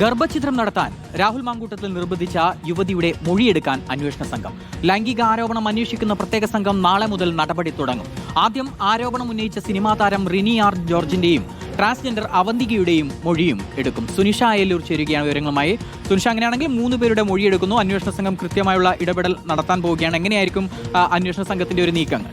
ഗർഭഛിദ്രം നടത്താൻ രാഹുൽ മാങ്കൂട്ടത്തിൽ നിർബന്ധിച്ച യുവതിയുടെ മൊഴിയെടുക്കാൻ അന്വേഷണ സംഘം. ലൈംഗിക ആരോപണം അന്വേഷിക്കുന്ന പ്രത്യേക സംഘം നാളെ മുതൽ നടപടി തുടങ്ങും. ആദ്യം ആരോപണം ഉന്നയിച്ച സിനിമാ താരം റിനി ആർ ജോർജിന്റെയും ട്രാൻസ്ജെൻഡർ അവന്തികയുടെയും മൊഴിയും എടുക്കും. സുനിഷ അയല്ലൂർ ചേരുകയാണ് വിവരങ്ങളുമായി. സുനിഷ അങ്ങനെയാണെങ്കിൽ മൂന്ന് പേരുടെ മൊഴിയെടുക്കുന്നു. അന്വേഷണ സംഘം കൃത്യമായുള്ള ഇടപെടൽ നടത്താൻ പോവുകയാണ്. എങ്ങനെയായിരിക്കും അന്വേഷണ സംഘത്തിന്റെ ഒരു നീക്കങ്ങൾ?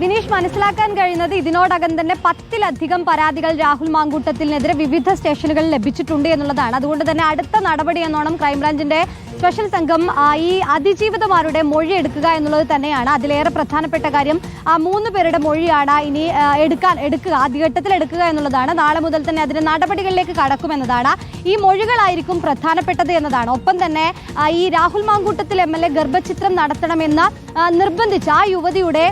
വിനീഷ് മനസ്സിലാക്കാൻ കഴിയുന്നത് ഇതിനോടകം തന്നെ പത്തിലധികം പരാതികൾ രാഹുൽ മാങ്കൂട്ടത്തിനെതിരെ വിവിധ സ്റ്റേഷനുകളിൽ ലഭിച്ചിട്ടുണ്ട് എന്നുള്ളതാണ്. അതുകൊണ്ട് തന്നെ അടുത്ത നടപടി എന്നോണം ക്രൈംബ്രാഞ്ചിന്റെ സ്പെഷ്യൽ സംഘം ഈ അതിജീവിതമാരുടെ മൊഴി എടുക്കുക എന്നുള്ളത് തന്നെയാണ് അതിലേറെ പ്രധാനപ്പെട്ട കാര്യം. ആ മൂന്ന് പേരുടെ മൊഴിയാണ് ഇനി എടുക്കാൻ എടുക്കുക ആദ്യഘട്ടത്തിൽ എടുക്കുക എന്നുള്ളതാണ്. നാളെ മുതൽ തന്നെ അതിന് നടപടികളിലേക്ക് കടക്കുമെന്നതാണ് ഈ മൊഴികളായിരിക്കും പ്രധാനപ്പെട്ടത് എന്നതാണ്. ഒപ്പം തന്നെ ഈ Rahul Mankoottathil M L A ഗർഭചിത്രം നടത്തണമെന്ന് നിർബന്ധിച്ച് ആ യുവതിയുടെ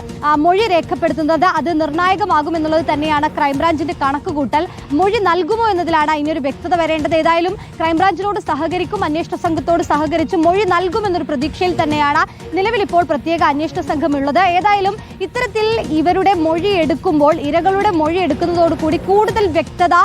മൊഴി രേഖപ്പെടുത്തുന്നത് അത് നിർണായകമാകും എന്നുള്ളത് തന്നെയാണ് ക്രൈംബ്രാഞ്ചിന്റെ കണക്കുകൂട്ടൽ. മൊഴി നൽകുമോ എന്നതിലാണ് ഇനിയൊരു വ്യക്തത വരേണ്ടത്. ഏതായാലും ക്രൈംബ്രാഞ്ചിനോട് സഹകരിക്കും അന്വേഷണ സംഘത്തോട് സഹകരിച്ച് മൊഴി നൽകുമെന്നൊരു പ്രതീക്ഷയിൽ തന്നെയാണ് നിലവിൽ ഇപ്പോൾ പ്രത്യേക അന്വേഷണ സംഘമുള്ളത്. ഏതായാലും ഇത്തരത്തിൽ ഇവരുടെ മൊഴി എടുക്കുമ്പോൾ ഇരകളുടെ മൊഴി എടുക്കുന്നതോടുകൂടി കൂടുതൽ വ്യക്തത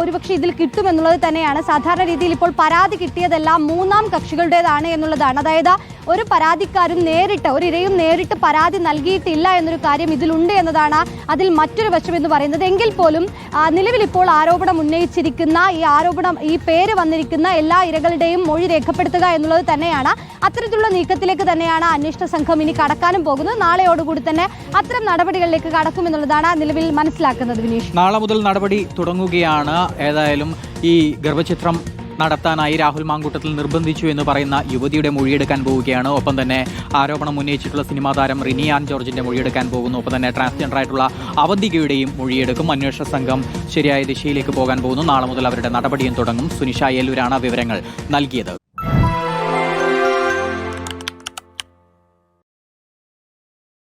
ഒരുപക്ഷെ ഇതിൽ കിട്ടുമെന്നുള്ളത് തന്നെയാണ്. സാധാരണ രീതിയിൽ ഇപ്പോൾ പരാതി കിട്ടിയതെല്ലാം മൂന്നാം കക്ഷികളുടേതാണ് എന്നുള്ളതാണ്. അതായത് ഒരു പരാതിക്കാരും നേരിട്ട് ഒരു ഇരയും നേരിട്ട് പരാതി നൽകിയിട്ടില്ല എന്നൊരു കാര്യം ഇതിലുണ്ട് എന്നതാണ് അതിൽ മറ്റൊരു വശം എന്ന് പറയുന്നത്. എങ്കിൽ പോലും നിലവിൽ ഇപ്പോൾ ആരോപണം ഉന്നയിച്ചിരിക്കുന്ന ഈ ആരോപണം ഈ പേര് വന്നിരിക്കുന്ന എല്ലാ ഇരകളുടെയും മൊഴി രേഖപ്പെടുത്തുക എന്നുള്ളത് തന്നെയാണ്. അത്തരത്തിലുള്ള നീക്കത്തിലേക്ക് തന്നെയാണ് അന്വേഷണ സംഘം ഇനി കടക്കാനും പോകുന്നത്. നാളെയോടുകൂടി തന്നെ അത്തരം നടപടികളിലേക്ക് കടക്കുമെന്നുള്ളതാണ് നിലവിൽ മനസ്സിലാക്കുന്നത് വിനീഷ്. നാളെ മുതൽ നടപടി തുടങ്ങുകയാണ്. ഏതായാലും ഈ ഗർഭചിത്രം നടത്താനായി രാഹുൽ മാങ്കൂട്ടത്തിൽ നിർബന്ധിച്ചു എന്ന് പറയുന്ന യുവതിയുടെ മൊഴിയെടുക്കാൻ പോവുകയാണ്. ഒപ്പം തന്നെ ആരോപണം ഉന്നയിച്ചിട്ടുള്ള സിനിമാ താരം റിനിയാൻ ജോർജിന്റെ മൊഴിയെടുക്കാൻ പോകുന്നു. ഒപ്പം തന്നെ ട്രാൻസ്ജെൻഡർ ആയിട്ടുള്ള അവന്തികയുടെയും മൊഴിയെടുക്കും. അന്വേഷണ സംഘം ശരിയായ ദിശയിലേക്ക് പോകാൻ പോകുന്നു. നാളെ മുതൽ അവരുടെ നടപടിയും തുടങ്ങും. സുനിഷ അയ്യല്ലൂരാണ് വിവരങ്ങൾ നൽകിയത്.